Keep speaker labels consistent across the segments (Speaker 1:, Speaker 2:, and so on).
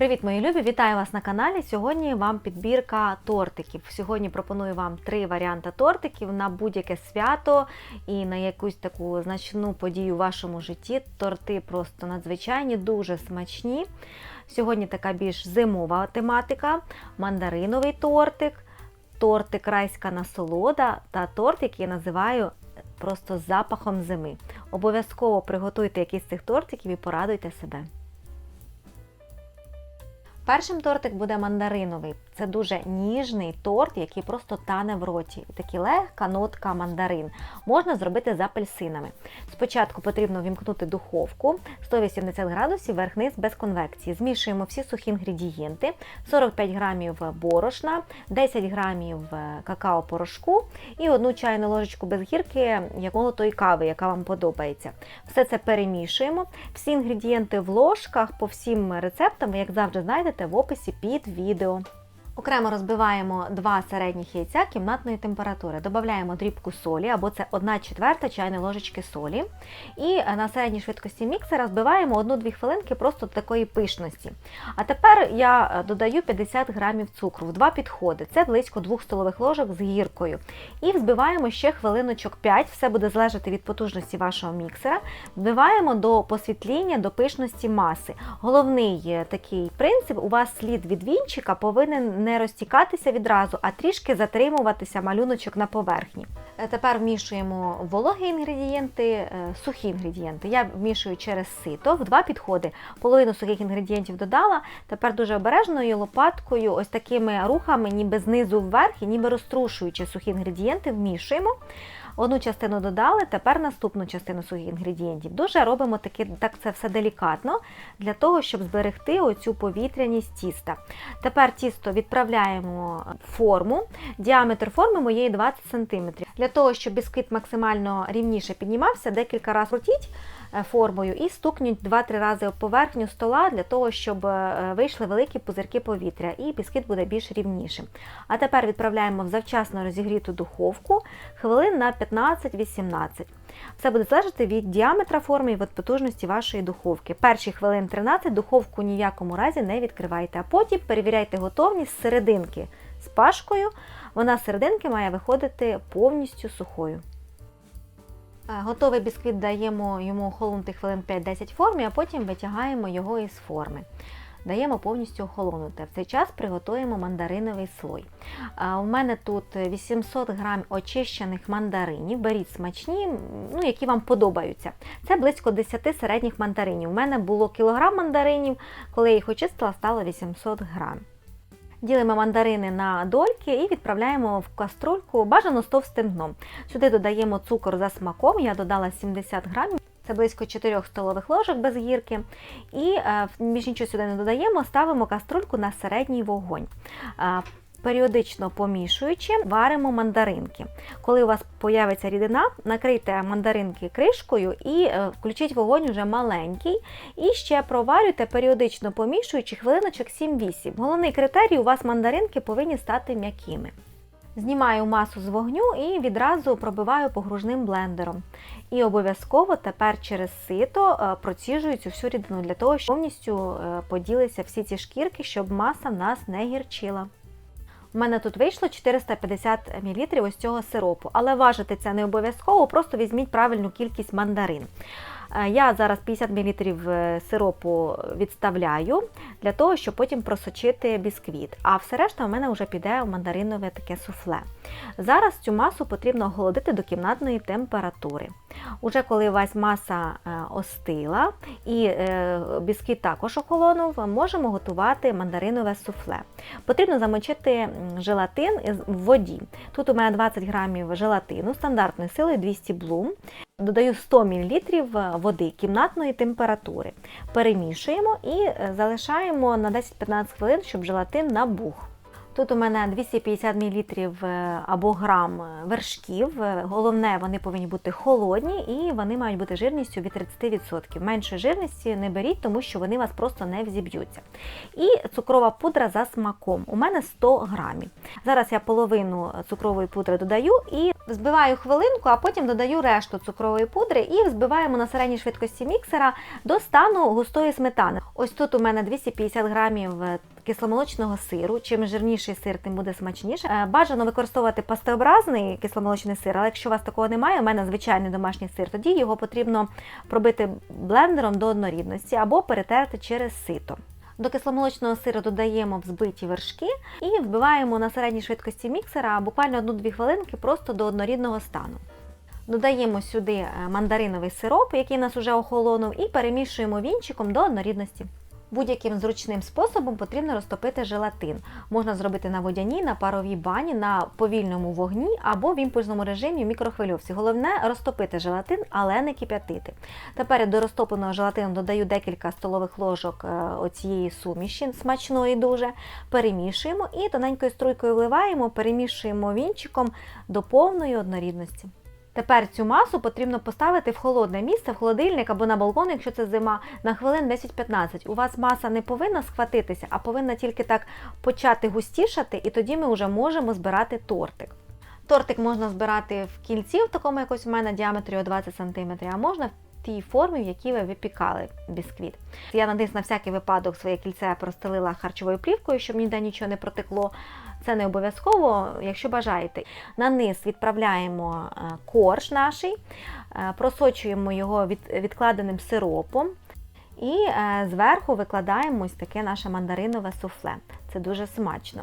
Speaker 1: Привіт, мої любі! Вітаю вас на каналі. Сьогодні вам підбірка тортиків. Сьогодні пропоную вам три варіанти тортиків на будь-яке свято і на якусь таку значну подію в вашому житті. Торти просто надзвичайні, дуже смачні. Сьогодні така більш зимова тематика, мандариновий тортик, тортик райська насолода та торт, який я називаю просто запахом зими. Обов'язково приготуйте якийсь з цих тортиків і порадуйте себе. Першим тортик буде мандариновий. Це дуже ніжний торт, який просто тане в роті. Такі легка нотка мандарин. Можна зробити з апельсинами. Спочатку потрібно вімкнути духовку 180 градусів верх-низ без конвекції. Змішуємо всі сухі інгредієнти: 45 грамів борошна, 10 грамів какао-порошку і одну чайну ложечку без гірки якого-тої кави, яка вам подобається. Все це перемішуємо. Всі інгредієнти в ложках по всім рецептам, як завжди, знайдете в описі під відео. Окремо розбиваємо два середніх яйця кімнатної температури. Додаємо дрібку солі, або це 1 четверта чайної ложечки солі. І на середній швидкості міксера збиваємо 1-2 хвилинки просто до такої пишності. А тепер я додаю 50 грамів цукру в два підходи. Це близько 2 столових ложок з гіркою. І взбиваємо ще хвилиночок 5, все буде залежати від потужності вашого міксера. Вбиваємо до посвітління, до пишності маси. Головний такий принцип: у вас слід від вінчика повинен не розтікатися відразу, а трішки затримуватися малюночок на поверхні. Е, Тепер вмішуємо вологі інгредієнти, е, сухі інгредієнти. Я вмішую через сито в два підходи. Половину сухих інгредієнтів додала. Тепер дуже обережною лопаткою, ось такими рухами, ніби знизу вверх, і ніби розтрушуючи сухі інгредієнти, вмішуємо. Одну частину додали, тепер наступну частину сухих інгредієнтів. Дуже робимо таки, так це все делікатно для того, щоб зберегти оцю повітряність тіста. Тепер тісто відправляємо в форму. Діаметр форми моєї 20 см. Для того, щоб бісквіт максимально рівніше піднімався, декілька разів крутіть формою і стукніть 2-3 рази об поверхню стола для того, щоб е, вийшли великі пузирки повітря, і бісквіт буде більш рівнішим. А тепер відправляємо в завчасно розігріту духовку хвилин на 15-18. Все буде залежати від діаметра форми і від потужності вашої духовки. Перші хвилин 13 духовку ні в якому разі не відкривайте, а потім перевіряйте готовність серединки з пашкою. Вона серединки має виходити повністю сухою. Е, Готовий бісквіт даємо йому охолонути хвилин 5-10 в формі, а потім витягаємо його із форми. Даємо повністю охолонути. В цей час приготуємо мандариновий слой. У мене тут 800 грам очищених мандаринів. Беріть смачні, ну, які вам подобаються. Це близько 10 середніх мандаринів. У мене було кілограм мандаринів, коли я їх очистила, стало 800 грам. Ділимо мандарини на дольки і відправляємо в каструльку бажано з товстим дном. Сюди додаємо цукор за смаком, я додала 70 грамів. Це близько 4 столових ложок без гірки. І е, між нічого сюди не додаємо, ставимо каструльку на середній вогонь. Періодично помішуючи, варимо мандаринки. Коли у вас появиться рідина, накрийте мандаринки кришкою і е, включіть вогонь вже маленький. І ще проварюйте, періодично помішуючи хвилиночок 7-8. Головний критерій у вас мандаринки повинні стати м'якими. Знімаю масу з вогню і відразу пробиваю погружним блендером. І обов'язково тепер через сито е, проціжую цю всю рідину для того, щоб повністю е, поділися всі ці шкірки, щоб маса в нас не гірчила. У мене тут вийшло 450 мл ось цього сиропу, але важити це не обов'язково, просто візьміть правильну кількість мандарин. Е, Я зараз 50 мл сиропу відставляю для того, щоб потім просочити бісквіт. А все решта у мене вже піде в мандаринове таке суфле. Зараз цю масу потрібно охолодити до кімнатної температури. Уже коли у вас маса е, остила і е, бісквіт також охолонув, можемо готувати мандаринове суфле. Потрібно замочити желатин в воді. Тут у мене 20 грамів желатину стандартною силою 200 блум. Додаю 100 мл води кімнатної температури. Перемішуємо і е, залишаємо на 10-15 хвилин, щоб желатин набух. Тут у мене 250 мл або грам вершків. Е, Головне, вони повинні бути холодні і вони мають бути жирністю від 30%. Менше жирності не беріть, тому що вони вас просто не взіб'ються. І цукрова пудра за смаком. У мене 100 грамів. Зараз я половину цукрової пудри додаю і Взбиваю хвилинку, а потім додаю решту цукрової пудри і взбиваємо на середній швидкості міксера до стану густої сметани. Ось тут у мене 250 грамів е, кисломолочного сиру. Чим жирніший сир, тим буде смачніше. Е, Бажано використовувати пастеобразний кисломолочний сир, але якщо у вас такого немає, у мене звичайний домашній сир, тоді його потрібно пробити блендером до однорідності або перетерти через сито. До кисломолочного сиру додаємо взбиті вершки і вбиваємо на середній швидкості міксера буквально 1-2 хвилинки просто до однорідного стану. Додаємо сюди е, мандариновий сироп, який нас уже охолонув, і перемішуємо вінчиком до однорідності. Будь-яким зручним способом потрібно розтопити желатин. Можна зробити на водяній, на паровій бані, на повільному вогні або в імпульсному режимі в мікрохвильовці. Головне розтопити желатин, але не кип'ятити. Тепер до розтопленого желатину додаю декілька столових ложок е, оцієї суміші, смачної дуже. Перемішуємо і тоненькою струйкою вливаємо, перемішуємо вінчиком до повної однорідності. Тепер цю масу потрібно поставити в холодне місце, в холодильник або на балкон, якщо це зима, на хвилин 10-15. У вас маса не повинна схватитися, а повинна тільки так почати густішати, і тоді ми вже можемо збирати тортик. Тортик можна збирати в кільці, в такому якось у мене діаметрі о 20 см, а можна в тій формі, в якій ви випікали бісквіт. Я на на всякий випадок своє кільце простелила харчовою плівкою, щоб ніде нічого не протекло. Це не обов'язково, якщо бажаєте. На низ відправляємо е, корж наш, е, просочуємо його від, відкладеним сиропом. І е, зверху викладаємо ось таке наше мандаринове суфле. Це дуже смачно.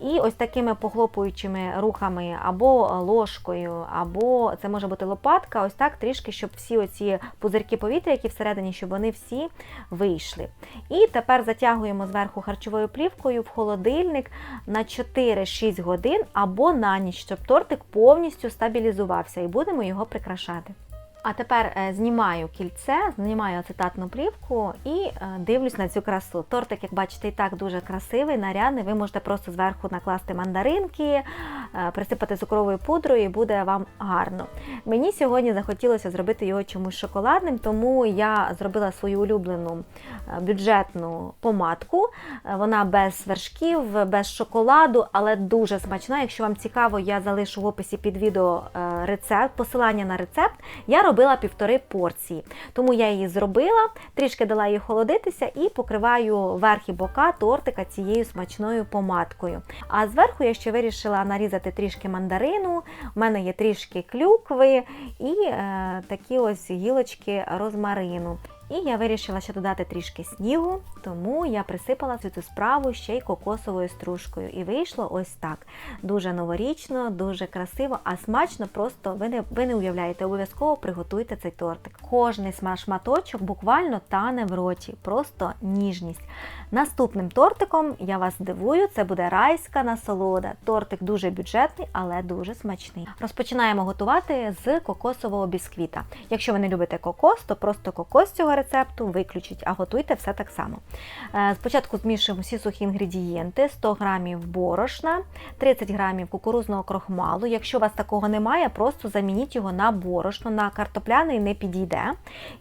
Speaker 1: І ось такими похлопуючими рухами або ложкою, або це може бути лопатка, ось так трішки, щоб всі оці пузирки повітря, які всередині, щоб вони всі вийшли. І тепер затягуємо зверху харчовою плівкою в холодильник на 4-6 годин або на ніч, щоб тортик повністю стабілізувався і будемо його прикрашати. А тепер е, знімаю кільце, знімаю ацетатну плівку і е, дивлюсь на цю красу. Тортик, як бачите, і так дуже красивий, нарядний. Ви можете просто зверху накласти мандаринки, присипати цукровою пудрою і буде вам гарно. Мені сьогодні захотілося зробити його чомусь шоколадним, тому я зробила свою улюблену е, бюджетну помадку. Е, Вона без вершків, без шоколаду, але дуже смачна. Якщо вам цікаво, я залишу в описі під відео е, рецепт, посилання на рецепт. Я робила півтори порції, тому я її зробила, трішки дала її холодитися і покриваю верх і бока тортика цією смачною помадкою. А зверху я ще вирішила нарізати трішки мандарину. У мене є трішки клюкви і е, такі ось гілочки розмарину. І я вирішила ще додати трішки снігу, тому я присипала цю справу ще й кокосовою стружкою. І вийшло ось так. Дуже новорічно, дуже красиво, а смачно просто ви не, ви не уявляєте, обов'язково приготуйте цей тортик. Кожний шматочок буквально тане в роті, просто ніжність. Наступним тортиком я вас здивую, це буде райська насолода. Тортик дуже бюджетний, але дуже смачний. Розпочинаємо готувати з кокосового бісквіта. Якщо ви не любите кокос, то просто кокос цього рецепту виключіть, а готуйте все так само. Е, Спочатку змішуємо всі сухі інгредієнти: 100 грамів борошна, 30 грамів кукурузного крохмалу. Якщо у вас такого немає, просто замініть його на борошно, на картопляний не підійде.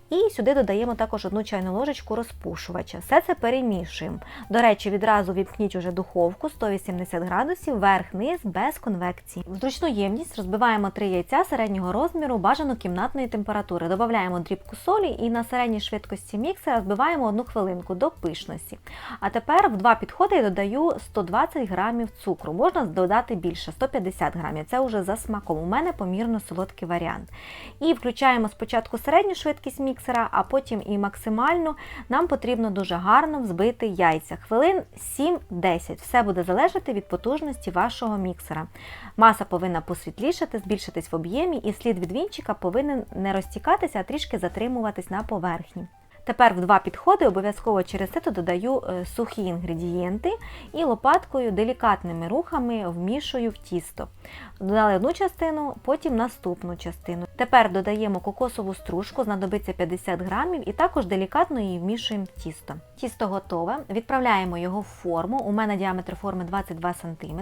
Speaker 1: І сюди додаємо також одну чайну ложечку розпушувача. Все це перемішуємо. До речі, відразу віпкніть уже духовку 180 градусів, верх-низ без конвекції. В зручну ємність розбиваємо 3 яйця середнього розміру, бажано кімнатної температури. Додаємо дрібку солі і на середній швидкості міксера збиваємо одну хвилинку до пишності. А тепер в два підходи я додаю 120 грамів цукру. Можна додати більше 150 грамів. Це вже за смаком. У мене помірно солодкий варіант. І включаємо спочатку середню швидкість міксера, а потім і максимальну. Нам потрібно дуже гарно взбити яйця. Хвилин 7-10. Все буде залежати від потужності вашого міксера. Маса повинна посвітлішати, збільшитись в об'ємі, і слід від вінчика повинен не розтікатися, а трішки затримуватись на поверхні. Тепер в два підходи обов'язково через це додаю е, сухі інгредієнти і лопаткою делікатними рухами вмішую в тісто. Додали одну частину, потім наступну частину. Тепер додаємо кокосову стружку, знадобиться 50 грамів, і також делікатно її вмішуємо в тісто. Тісто готове, відправляємо його в форму. У мене діаметр форми 22 см.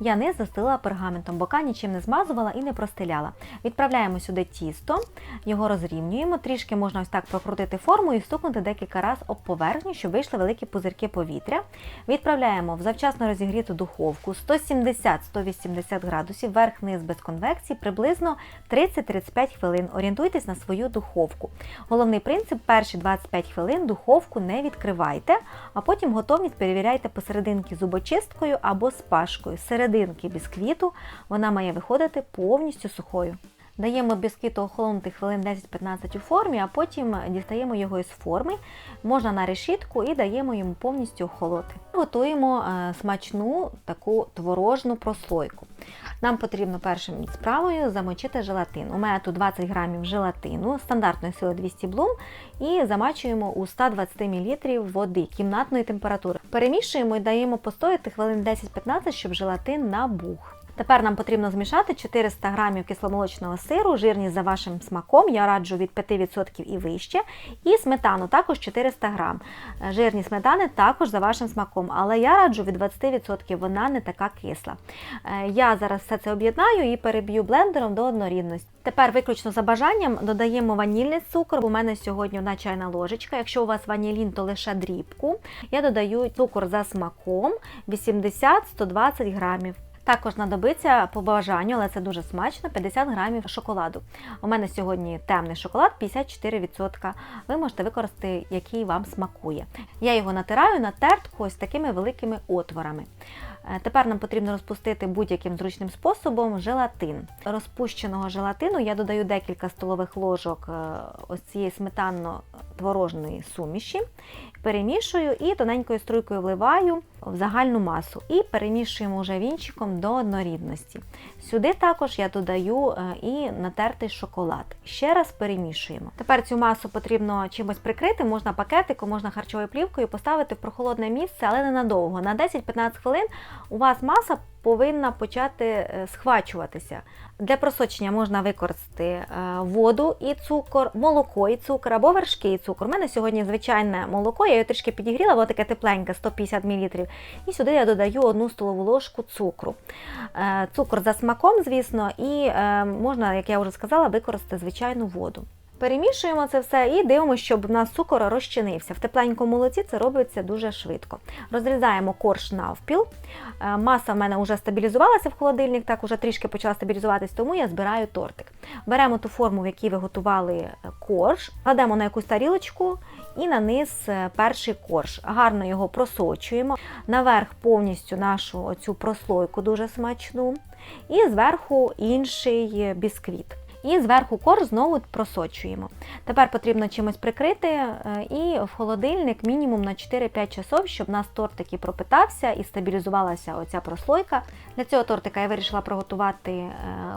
Speaker 1: Я низ застелила пергаментом, бока нічим не змазувала і не простеляла. Відправляємо сюди тісто, його розрівнюємо, трішки можна ось так прокрутити форму, по-рівному і стукнути декілька разів об поверхню, щоб вийшли великі пузирки повітря. Відправляємо в завчасно розігріту духовку 170-180 градусів, верх-низ без конвекції, приблизно 30-35 хвилин. Орієнтуйтесь на свою духовку. Головний принцип перші 25 хвилин духовку не відкривайте, а потім готовність перевіряйте посерединки зубочисткою або спашкою. Серединки бісквіту вона має виходити повністю сухою. Даємо бісквіту охолонути хвилин 10-15 у формі, а потім дістаємо його із форми, можна на решітку і даємо йому повністю охолоти. Готуємо е, смачну таку творожну прослойку. Нам потрібно першим справою замочити желатин. У мене тут 20 грамів желатину стандартної сили 200 блум і замачуємо у 120 мл води кімнатної температури. Перемішуємо і даємо постояти хвилин 10-15, щоб желатин набух. Тепер нам потрібно змішати 400 грамів кисломолочного сиру, жирність за вашим смаком, я раджу від 5% і вище. І сметану також 400 грам. Жирність сметани також за вашим смаком, але я раджу від 20%, вона не така кисла. Е, Я зараз все це об'єднаю і переб'ю блендером до однорідності. Тепер виключно за бажанням додаємо ванільний цукор. У мене сьогодні одна чайна ложечка. Якщо у вас ванілін, то лише дрібку. Я додаю цукор за смаком 80-120 грамів. Також знадобиться по бажанню, але це дуже смачно, 50 грамів шоколаду. У мене сьогодні темний шоколад 54%. Ви можете використати, який вам смакує. Я його натираю на тертку ось такими великими отворами. Е, Тепер нам потрібно розпустити будь-яким зручним способом желатин. Розпущеного желатину я додаю декілька столових ложок е, ось цієї сметанно-творожної суміші, перемішую і тоненькою струйкою вливаю в загальну масу і перемішуємо вже вінчиком до однорідності. Сюди також я додаю е, і натертий шоколад. Ще раз перемішуємо. Тепер цю масу потрібно чимось прикрити, можна пакетиком, можна харчовою плівкою, поставити в прохолодне місце, але не надовго. На 10-15 хвилин у вас маса повинна почати е, схвачуватися. Для просочення можна використати е, воду і цукор, молоко і цукор або вершки і цукор. У мене сьогодні звичайне молоко, я його трішки підігріла, воно таке тепленьке, 150 мл. І сюди я додаю одну столову ложку цукру. Е, Цукор за смаком, звісно, і можна, як я вже сказала, використати звичайну воду. Перемішуємо це все і дивимося, щоб в нас цукор розчинився. В тепленькому молоці це робиться дуже швидко. Розрізаємо корж навпіл. Е, Маса в мене вже стабілізувалася в холодильник, так уже трішки почала стабілізуватись, тому я збираю тортик. Беремо ту форму, в якій ви готували е, корж, кладемо на якусь тарілочку і на низ е, перший корж. Гарно його просочуємо. Наверх повністю нашу оцю прослойку дуже смачну. І зверху інший бісквіт. І зверху корж знову просочуємо. Тепер потрібно чимось прикрити е, і в холодильник мінімум на 4-5 часов, щоб нас тортик і пропитався і стабілізувалася оця прослойка. Для цього тортика я вирішила приготувати е,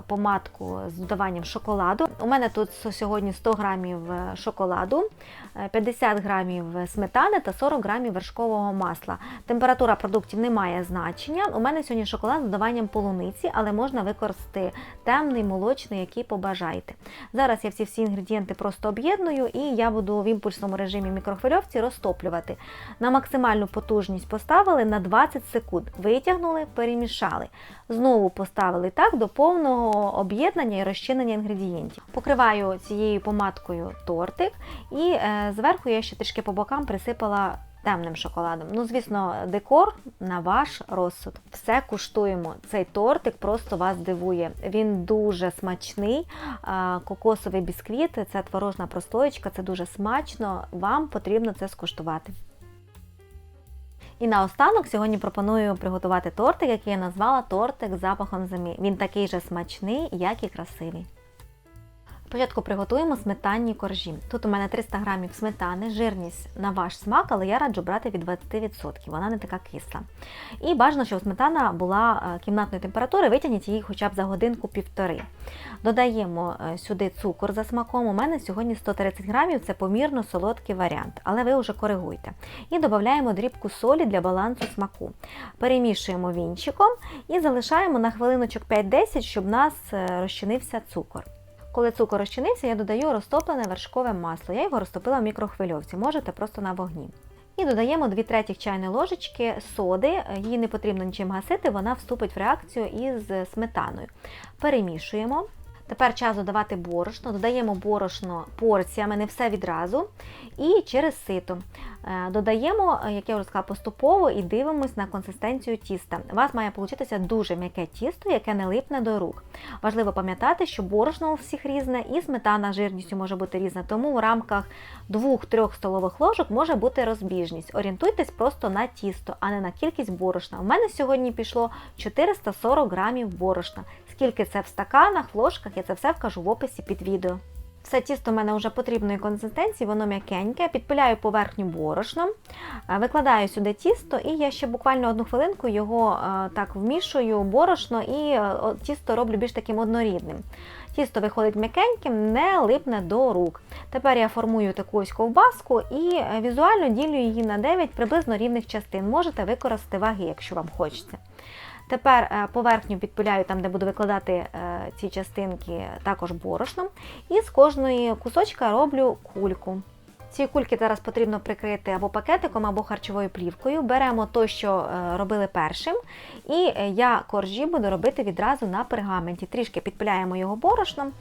Speaker 1: помадку з додаванням шоколаду. У мене тут сьогодні 100 грамів е, шоколаду, е, 50 грамів сметани та 40 грамів вершкового масла. Температура продуктів не має значення. У мене сьогодні шоколад з додаванням полуниці, але можна використати темний, молочний, який побажаєте. Зараз я всі всі інгредієнти просто об'єдную і я буду в імпульсному режимі мікрохвильовці розтоплювати. На максимальну потужність поставили на 20 секунд. Витягнули, перемішали. Знову поставили так до повного об'єднання і розчинення інгредієнтів. Покриваю цією помадкою тортик, і е, зверху я ще трішки по бокам присипала темним шоколадом. Ну, звісно, декор на ваш розсуд. Все куштуємо. Цей тортик просто вас дивує. Він дуже смачний. Кокосовий бісквіт, це творожна прослоєчка, це дуже смачно. Вам потрібно це скуштувати. І наостанок сьогодні пропоную приготувати тортик, який я назвала тортик з запахом зими. Він такий же смачний, як і красивий. Спочатку приготуємо сметанні коржі. Тут у мене 300 грамів сметани, жирність на ваш смак, але я раджу брати від 20%, вона не така кисла. І бажано, щоб сметана була е, кімнатної температури, витягніть її хоча б за годинку-півтори. Додаємо е, сюди цукор за смаком. У мене сьогодні 130 грамів, це помірно солодкий варіант, але ви вже коригуйте. І додаємо дрібку солі для балансу смаку. Перемішуємо вінчиком і залишаємо на хвилиночок 5-10, щоб у нас е, розчинився цукор. Коли цукор розчинився, я додаю розтоплене вершкове масло. Я його розтопила в мікрохвильовці, можете просто на вогні. І додаємо 2 третіх чайної ложечки соди, її не потрібно нічим гасити, вона вступить в реакцію із сметаною. Перемішуємо. Тепер час додавати борошно. Додаємо борошно порціями, не все відразу. І через сито. Е, Додаємо, е, як я вже сказала, поступово і дивимось на консистенцію тіста. У вас має получитися дуже м'яке тісто, яке не липне до рук. Важливо пам'ятати, що борошно у всіх різне і сметана жирністю може бути різна, тому в рамках 2-3 столових ложок може бути розбіжність. Орієнтуйтесь просто на тісто, а не на кількість борошна. У мене сьогодні пішло 440 грамів борошна. Скільки це в стаканах, в ложках, я це все вкажу в описі під відео. Все тісто в мене вже потрібної консистенції, воно м'якеньке. Підпиляю поверхню борошном, е, викладаю сюди тісто, і я ще буквально одну хвилинку його е, так вмішую, борошно і е, тісто роблю більш таким однорідним. Тісто виходить м'якеньким, не липне до рук. Тепер я формую таку ось ковбаску і е, візуально ділю її на 9 приблизно рівних частин. Можете використати ваги, якщо вам хочеться. Тепер е, поверхню підпиляю там, де буду викладати е, ці частинки, також борошном. І з кожної кусочка роблю кульку. Ці кульки зараз потрібно прикрити або пакетиком, або харчовою плівкою. Беремо то, що е, робили першим, і е, я коржі буду робити відразу на пергаменті. Трішки підпиляємо його борошном,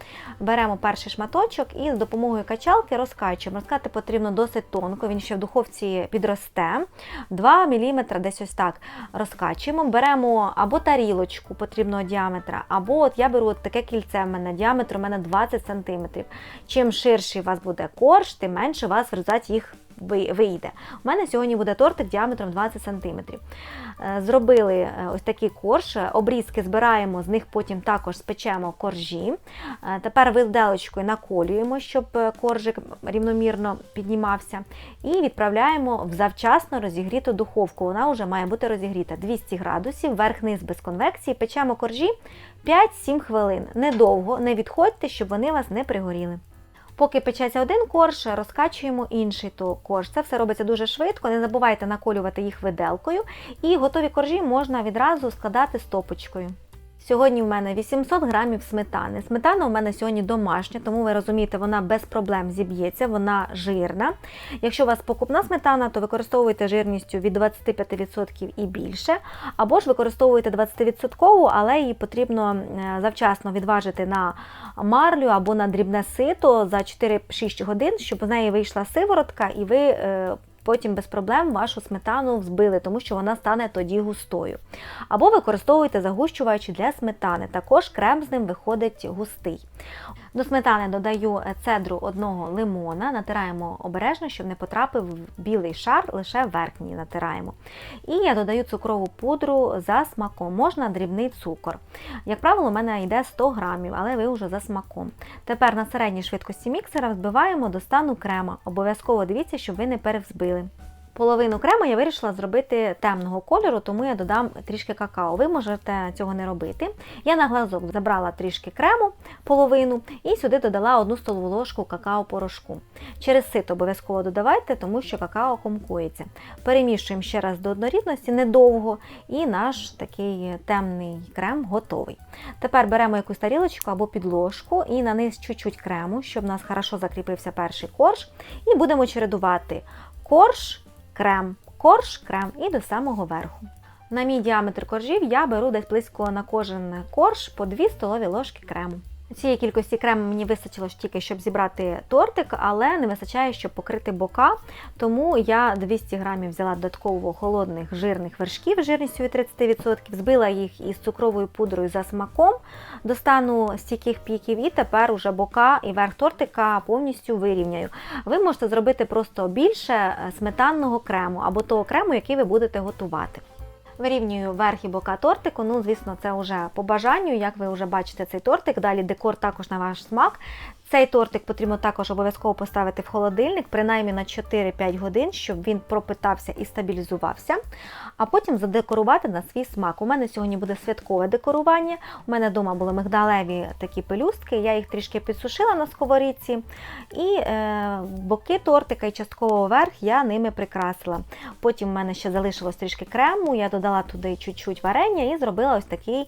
Speaker 1: беремо перший шматочок і з допомогою качалки розкачуємо. Розкати потрібно досить тонко, він ще в духовці підросте. 2 мм десь ось так розкачуємо. Беремо або тарілочку потрібного діаметра, або от я беру от таке кільце в мене, діаметр у мене 20 см. Чим ширший у вас буде корж, тим менше у вас в результаті їх ви- вийде. У мене сьогодні буде тортик діаметром 20 см. Е, Зробили е, ось такий корж, е, обрізки збираємо, з них потім також спечемо коржі. Тепер виделочкою наколюємо, щоб коржик рівномірно піднімався. І відправляємо в завчасно розігріту духовку. Вона вже має бути розігріта 200 градусів, верх-низ без конвекції. Печемо коржі 5-7 хвилин. Недовго, не відходьте, щоб вони вас не пригоріли. Поки печеться один корж, розкачуємо інший то корж. Це все робиться дуже швидко. Не забувайте наколювати їх виделкою. І готові коржі можна відразу складати стопочкою. Сьогодні в мене 800 грамів сметани. Сметана у мене сьогодні домашня, тому ви розумієте, вона без проблем зіб'ється, вона жирна. Якщо у вас покупна сметана, то використовуйте жирністю від 25% і більше. Або ж використовуйте 20%, але її потрібно е, завчасно відважити на марлю або на дрібне сито за 4-6 годин, щоб з неї вийшла сиворотка, і ви е, потім без проблем вашу сметану взбили, тому що вона стане тоді густою. Або використовуйте загущувачі для сметани. Також крем з ним виходить густий. До сметани додаю е, цедру одного лимона, натираємо обережно, щоб не потрапив в білий шар, лише верхній натираємо. І я додаю цукрову пудру за смаком, можна дрібний цукор. Як правило, у мене йде 100 грамів, але ви вже за смаком. Тепер на середній швидкості міксера взбиваємо до стану крема. Обов'язково дивіться, щоб ви не перевзбили. Половину крема я вирішила зробити темного кольору, тому я додам трішки какао. Ви можете цього не робити. Я на глазок забрала трішки крему, половину, і сюди додала одну столову ложку какао-порошку. Через сито обов'язково додавайте, тому що какао комкується. Перемішуємо ще раз до однорідності недовго, і наш такий темний крем готовий. Тепер беремо якусь тарілочку або підложку і на низ чуть-чуть крему, щоб у нас хорошо закріпився перший корж. І будемо чередувати корж, крем, корж, крем і до самого верху. На мій діаметр коржів я беру десь близько на кожен корж по 2 столові ложки крему. Цієї кількості крему мені вистачило ж тільки, щоб зібрати тортик, але не вистачає, щоб покрити бока. Тому я 200 грамів взяла додатково холодних жирних вершків жирністю від 30%, збила їх із цукровою пудрою за смаком до стану стійких піків, і тепер уже бока і верх тортика повністю вирівняю. Ви можете зробити просто більше сметанного крему або того крему, який ви будете готувати. Вирівнюю верх і бока тортику. Ну, звісно, це вже по бажанню, як ви вже бачите цей тортик. Далі декор також на ваш смак. Цей тортик потрібно також обов'язково поставити в холодильник, принаймні на 4-5 годин, щоб він пропитався і стабілізувався. А потім задекорувати на свій смак. У мене сьогодні буде святкове декорування. У мене вдома були мигдалеві такі пелюстки, я їх трішки підсушила на сковорідці. І е, боки тортика і частково верх я ними прикрасила. Потім в мене ще залишилось трішки крему, я додала туди чуть-чуть варення і зробила ось такий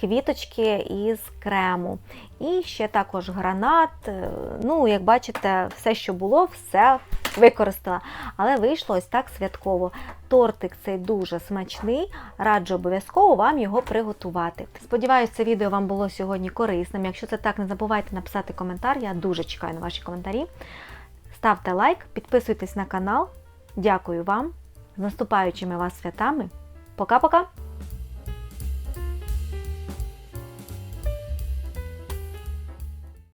Speaker 1: квіточки із крему. І ще також гранат. е, Ну, як бачите, все, що було, все використала. Але вийшло ось так святково. Тортик цей дуже смачний, раджу обов'язково вам його приготувати. Сподіваюся, це відео вам було сьогодні корисним. Якщо це так, не забувайте написати коментар. Я дуже чекаю на ваші коментарі. Ставте лайк, підписуйтесь на канал. Дякую вам. З наступаючими вас святами. Пока-пока!